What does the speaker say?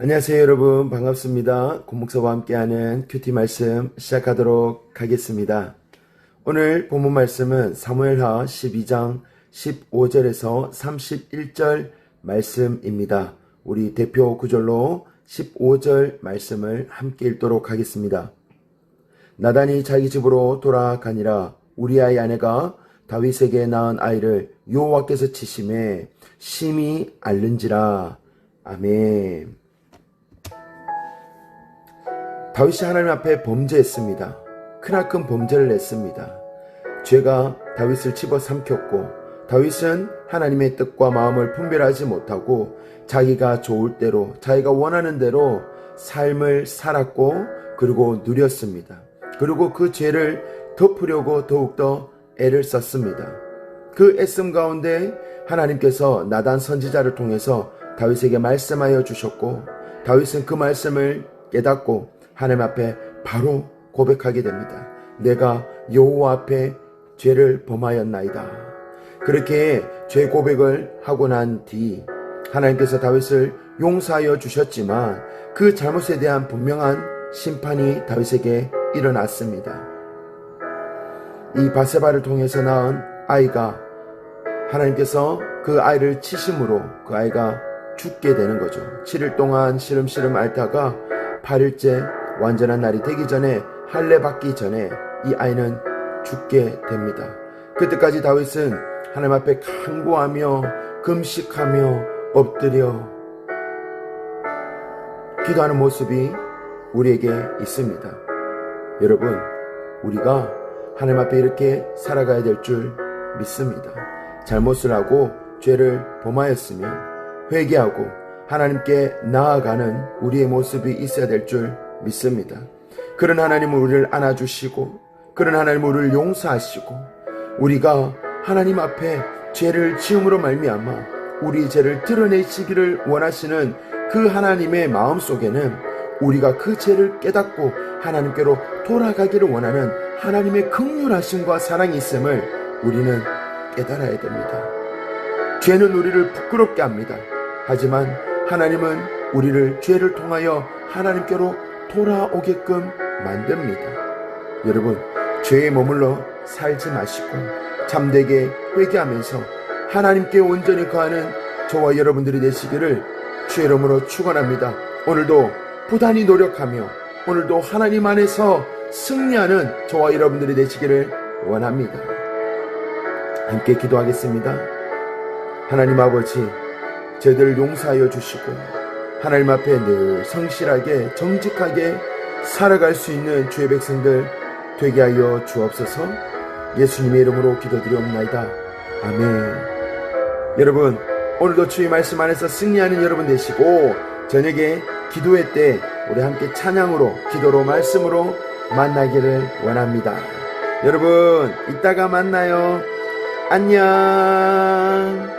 안녕하세요 여러분. 반갑습니다. 고목사와 함께하는 큐티 말씀 시작하도록 하겠습니다. 오늘 본문 말씀은 사무엘하 12장 15절에서 31절 말씀입니다. 우리 대표 구절로 15절 말씀을 함께 읽도록 하겠습니다. 나단이 자기 집으로 돌아가니라. 우리아의 아내가 다윗에게 낳은 아이를 여호와께서 치심에 심히 앓는지라. 아멘 다윗이 하나님 앞에 범죄했습니다. 크나큰 범죄를 했습니다. 죄가 다윗을 집어삼켰고 다윗은 하나님의 뜻과 마음을 분별하지 못하고 자기가 좋을 대로 자기가 원하는 대로 삶을 살았고 그리고 누렸습니다. 그리고 그 죄를 덮으려고 더욱더 애를 썼습니다. 그 애씀 가운데 하나님께서 나단 선지자를 통해서 다윗에게 말씀하여 주셨고 다윗은 그 말씀을 깨닫고 하나님 앞에 바로 고백하게 됩니다. 내가 여호와 앞에 죄를 범하였나이다. 그렇게 죄 고백을 하고 난 뒤 하나님께서 다윗을 용서하여 주셨지만 그 잘못에 대한 분명한 심판이 다윗에게 일어났습니다. 이 바세바를 통해서 낳은 아이가 하나님께서 그 아이를 치심으로 그 아이가 죽게 되는 거죠. 7일 동안 시름시름 앓다가 8일째 완전한 날이 되기 전에 할례 받기 전에 이 아이는 죽게 됩니다. 그때까지 다윗은 하나님 앞에 간구하며 금식하며 엎드려 기도하는 모습이 우리에게 있습니다. 여러분, 우리가 하나님 앞에 이렇게 살아가야 될 줄 믿습니다. 잘못을 하고 죄를 범하였으면 회개하고 하나님께 나아가는 우리의 모습이 있어야 될 줄 믿습니다. 그런 하나님은 우리를 안아주시고, 그런 하나님은 우리를 용서하시고, 우리가 하나님 앞에 죄를 지음으로 말미암아 우리 죄를 드러내시기를 원하시는 그 하나님의 마음 속에는 우리가 그 죄를 깨닫고 하나님께로 돌아가기를 원하는 하나님의 극률하심과 사랑이 있음을 우리는 깨달아야 됩니다. 죄는 우리를 부끄럽게 합니다. 하지만 하나님은 우리를 죄를 통하여 하나님께로 돌아오게끔 만듭니다. 여러분, 죄에 머물러 살지 마시고 잠되게 회개하면서 하나님께 온전히 거하는 저와 여러분들이 되시기를 주의 이름으로 축원합니다. 오늘도 부단히 노력하며 오늘도 하나님 안에서 승리하는 저와 여러분들이 되시기를 원합니다. 함께 기도하겠습니다. 하나님 아버지, 저희들을 용서하여 주시고 하나님 앞에 늘 성실하게 정직하게 살아갈 수 있는 주의 백성들 되게 하여 주옵소서 예수님의 이름으로 기도드리옵나이다. 아멘. 여러분, 오늘도 주의 말씀 안에서 승리하는 여러분 되시고 저녁에 기도회 때 우리 함께 찬양으로 기도로 말씀으로 만나기를 원합니다. 여러분, 이따가 만나요. 안녕.